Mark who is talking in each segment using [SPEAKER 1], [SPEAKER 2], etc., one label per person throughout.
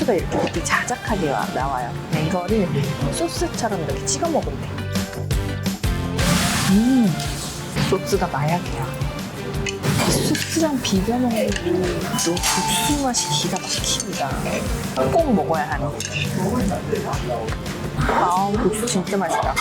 [SPEAKER 1] 소스가 이렇게 자작하게 와- 나와요. 네, 이거를 소스처럼 이렇게 찍어 먹으면 돼. 음, 소스가 마약이야. 이 소스랑 비벼 먹는 이 국수 맛이 기가 막힙니다. 꼭 먹어야 하는. 아, 국수 진짜 맛있다.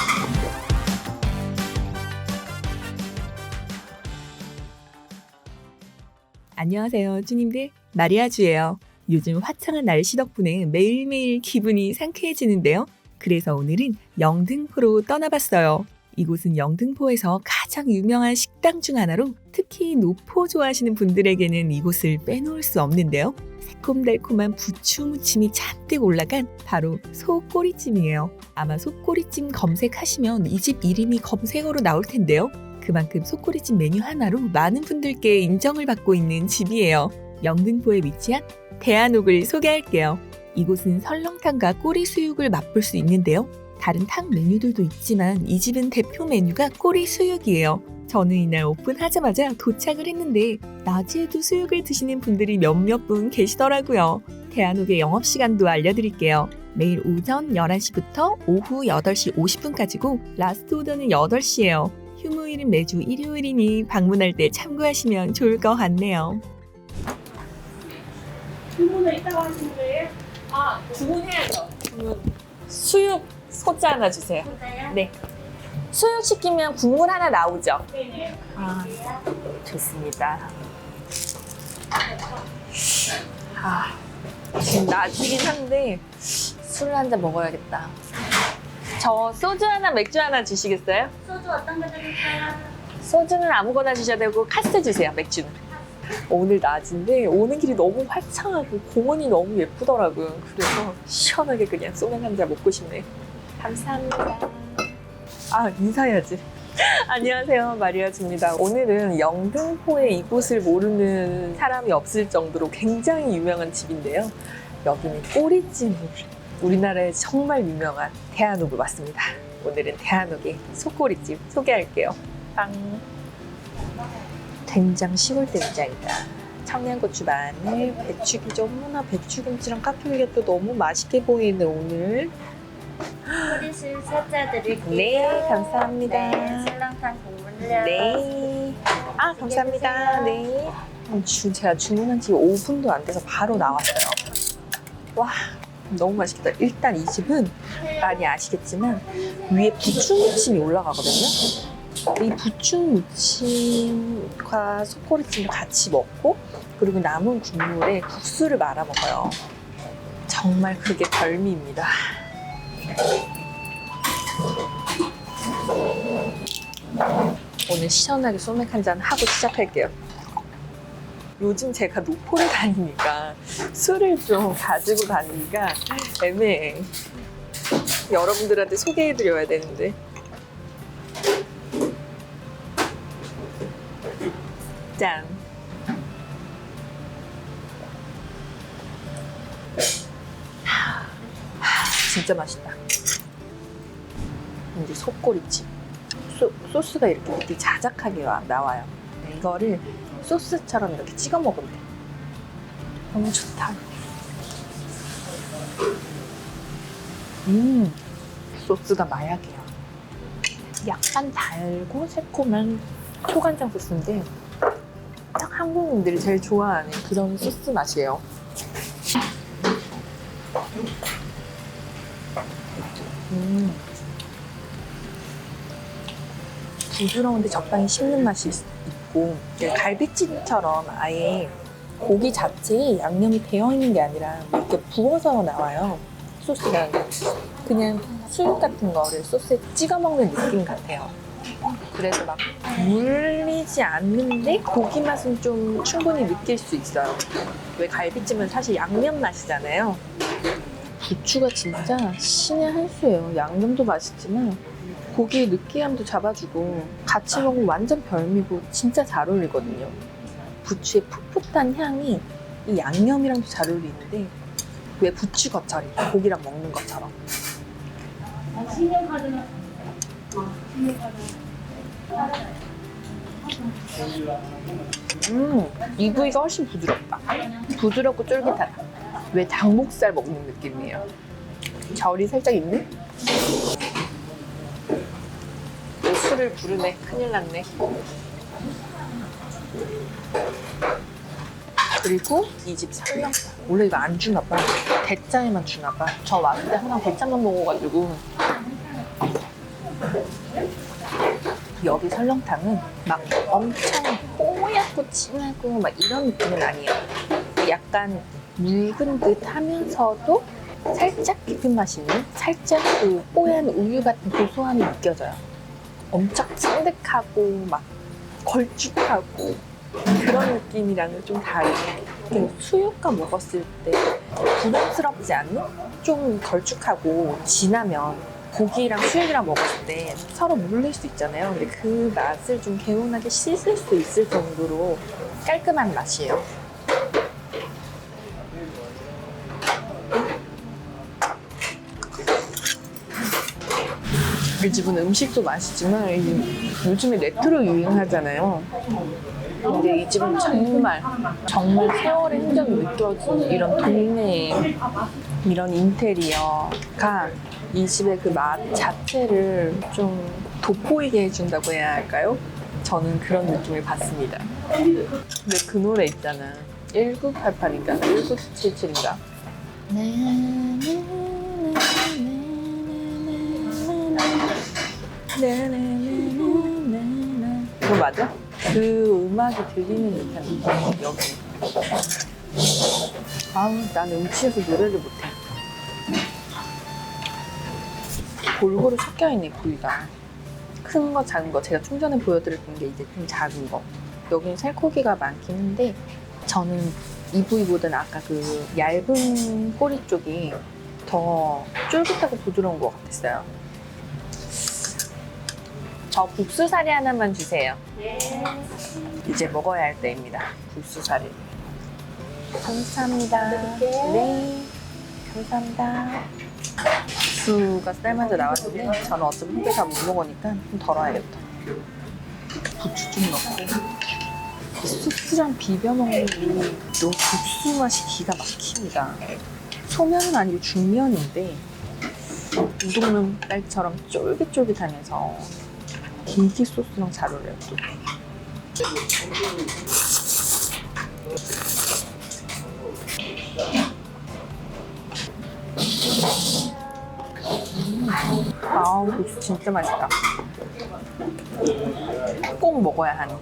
[SPEAKER 2] 안녕하세요, 주님들. 마리아주예요. 요즘 화창한 날씨 덕분에 매일매일 기분이 상쾌해지는데요. 그래서 오늘은 영등포로 떠나봤어요. 이곳은 영등포에서 가장 유명한 식당 중 하나로 특히 노포 좋아하시는 분들에게는 이곳을 빼놓을 수 없는데요. 새콤달콤한 부추 무침이 잔뜩 올라간 바로 소꼬리찜이에요. 아마 소꼬리찜 검색하시면 이 집 이름이 검색어로 나올 텐데요. 그만큼 소꼬리찜 메뉴 하나로 많은 분들께 인정을 받고 있는 집이에요. 영등포에 위치한 대한옥을 소개할게요. 이곳은 설렁탕과 꼬리 수육을 맛볼 수 있는데요. 다른 탕 메뉴들도 있지만 이 집은 대표 메뉴가 꼬리 수육이에요. 저는 이날 오픈하자마자 도착을 했는데 낮에도 수육을 드시는 분들이 몇몇 분 계시더라고요. 대한옥의 영업시간도 알려드릴게요. 매일 오전 11시부터 오후 8시 50분까지고 라스트 오더는 8시예요. 휴무일은 매주 일요일이니 방문할 때 참고하시면 좋을 것 같네요.
[SPEAKER 3] 주문을 이따가 하시는 거예요?
[SPEAKER 1] 아, 주문해야죠. 주문. 수육 소자 하나 주세요.
[SPEAKER 3] 진짜요?
[SPEAKER 1] 네. 수육 시키면 국물 하나 나오죠?
[SPEAKER 3] 네네.
[SPEAKER 1] 아, 좋습니다. 아, 지금 낮이긴 한데 술 한 잔 먹어야겠다. 저 소주 하나, 맥주 하나 주시겠어요?
[SPEAKER 3] 소주 어떤 거 드릴까요?
[SPEAKER 1] 소주는 아무거나 주셔도 되고 카스 주세요, 맥주는. 오늘 낮인데 오는 길이 너무 활창하고 공원이 너무 예쁘더라고요. 그래서 시원하게 그냥 소맥 한 잔 먹고 싶네. 감사합니다. 아, 인사해야지. 안녕하세요. 마리아주입니다. 오늘은 영등포의 이곳을 모르는 사람이 없을 정도로 굉장히 유명한 집인데요. 여기는 꼬리찜. 우리나라에 정말 유명한 대한옥을 왔습니다. 오늘은 대한옥의 소꼬리찜 소개할게요. 빵. 된장 시골 된장이다. 청양고추 마늘, 배추기죠. 어머나 배추김치랑 카프리게또 너무 맛있게 보이네 오늘.
[SPEAKER 3] 뿌리실 살짝 드릴게요.
[SPEAKER 1] 네, 감사합니다.
[SPEAKER 3] 네, 설렁탕 국물요.
[SPEAKER 1] 네. 아 감사합니다. 네. 음, 주, 제가 주문한 지 5분도 안 돼서 바로 나왔어요. 와 너무 맛있겠다. 일단 이 집은 많이 아시겠지만 위에 부추무침이 올라가거든요. 이 부추 무침과 소꼬리찜을 같이 먹고 그리고 남은 국물에 국수를 말아 먹어요. 정말 그게 별미입니다. 오늘 시원하게 소맥 한 잔 하고 시작할게요. 요즘 제가 노포를 다니니까 술을 좀 가지고 다니기가 애매해. 여러분들한테 소개해드려야 되는데. 짠. 하, 진짜 맛있다. 이제 속꼬리찜. 소, 소스가 이렇게 되게 자작하게 와- 나와요. 네, 이거를 소스처럼 이렇게 찍어 먹으면 돼. 너무 좋다. 음, 소스가 마약이에요. 약간 달고 새콤한 초간장 소스인데 딱 한국인들이 제일 좋아하는 그런 소스 맛이에요. 음. 부드러운데 적당히 씹는 맛이 있- 있고 갈비찜처럼 아예 고기 자체에 양념이 되어 있는 게 아니라 이렇게 부어서 나와요 소스가 그냥 수육 같은 거를 소스에 찍어 먹는 느낌 같아요 그래서 막 물리지 않는데 고기 맛은 좀 충분히 느낄 수 있어요 왜 갈비찜은 사실 양념 맛이잖아요 부추가 진짜 신의 한 수예요 양념도 맛있지만 고기의 느끼함도 잡아주고 같이 먹으면 완전 별미고 진짜 잘 어울리거든요. 부추의 풋풋한 향이 이 양념이랑도 잘 어울리는데 왜 부추 겉절이 고기랑 먹는 것처럼
[SPEAKER 3] 아, 신용카드는.
[SPEAKER 1] 음, 이 부위가 훨씬 부드럽다. 부드럽고 쫄깃하다. 왜 닭목살 먹는 느낌이에요. 결이 살짝 있네? 또 술을 부르네. 큰일 났네. 그리고 이집 설렁탕. 원래 이거 안 주나 봐. 대짜에만 주나 봐. 저 왔을 때 항상 대짜만 먹어가지고. 여기 설렁탕은 막 엄청 뽀얗고 진하고 막 이런 느낌은 아니에요. 약간 묽은 듯 하면서도 살짝 깊은 맛이 있는 살짝 그 뽀얀 우유 같은 고소함이 느껴져요. 엄청 찐득하고 막 걸쭉하고 그런 느낌이랑은 좀 다르게 수육과 먹었을 때 부담스럽지 않은 좀 걸쭉하고 진하면 고기랑 수육이랑 먹었을 때 서로 물릴 수 있잖아요. 근데 그 맛을 좀 개운하게 씻을 수 있을 정도로 깔끔한 맛이에요. 이 집은 음식도 맛있지만 이- 요즘에 레트로 유행하잖아요. 근데 이 집은 정말 정말 세월의 흔적이 느껴지는 이런 동네 이런 인테리어가 이 집의 그 맛 자체를 좀 돋보이게 해준다고 해야 할까요? 저는 그런 느낌을 받습니다. 근데 그 노래 있잖아. 1988인가 1977인가. 그거 맞아? 그 음악이 들리는 듯한 느낌 여기. 아우 난 음치여서 노래를 못해. 골고루 섞여 있네 부위가. 큰 거 작은 거 제가 좀 전에 보여드렸던 게 이제 좀 작은 거. 여기는 살코기가 많긴 한데 저는 이 부위보다는 아까 그 얇은 꼬리 쪽이 더 쫄깃하고 부드러운 것 같았어요. 저 국수사리 하나만 주세요. 이제 먹어야 할 때입니다. 국수사리. 감사합니다. 네. 감사합니다. 국수가 삶아져 나왔는데 저는 어차피 한개다못 먹으니까 좀 덜어야겠다. 부추 좀 넣고 소스랑 비벼 먹는 이 국수 맛이 기가 막힙니다. 소면은 아니고 중면인데 우동면 딸처럼 쫄깃쫄깃하면서 김치 소스랑 잘 어울려요. 또. 아우 국수 진짜 맛있다. 꼭 먹어야 하는.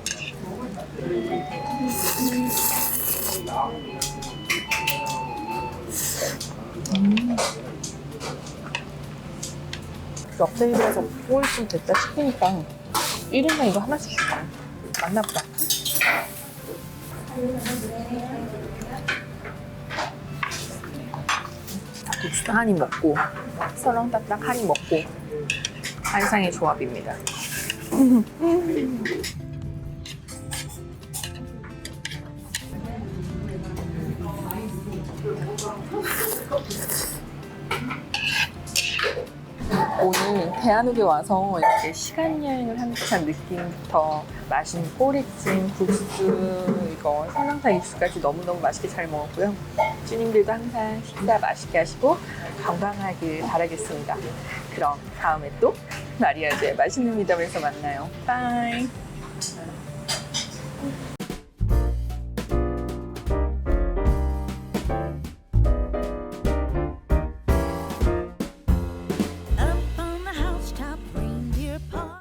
[SPEAKER 1] 엽대기에서 꼬일좀 됐다 싶으니까 1인당 이거 하나씩 줄까? 맞나 보다. 국수 한입 먹고 설렁딱딱 한입 먹고 한상의 조합입니다. 오늘 대한옥에 와서 이렇게 시간 여행을 한 듯한 느낌부터 맛있는 꼬리찜, 국수, 이거 설렁탕 육수까지 너무너무 맛있게 잘 먹었고요. 주님들도 항상 식사 맛있게 하시고 건강하길 바라겠습니다. 그럼 다음에 또 마리아주의 맛있는 미담에서 만나요. 빠이.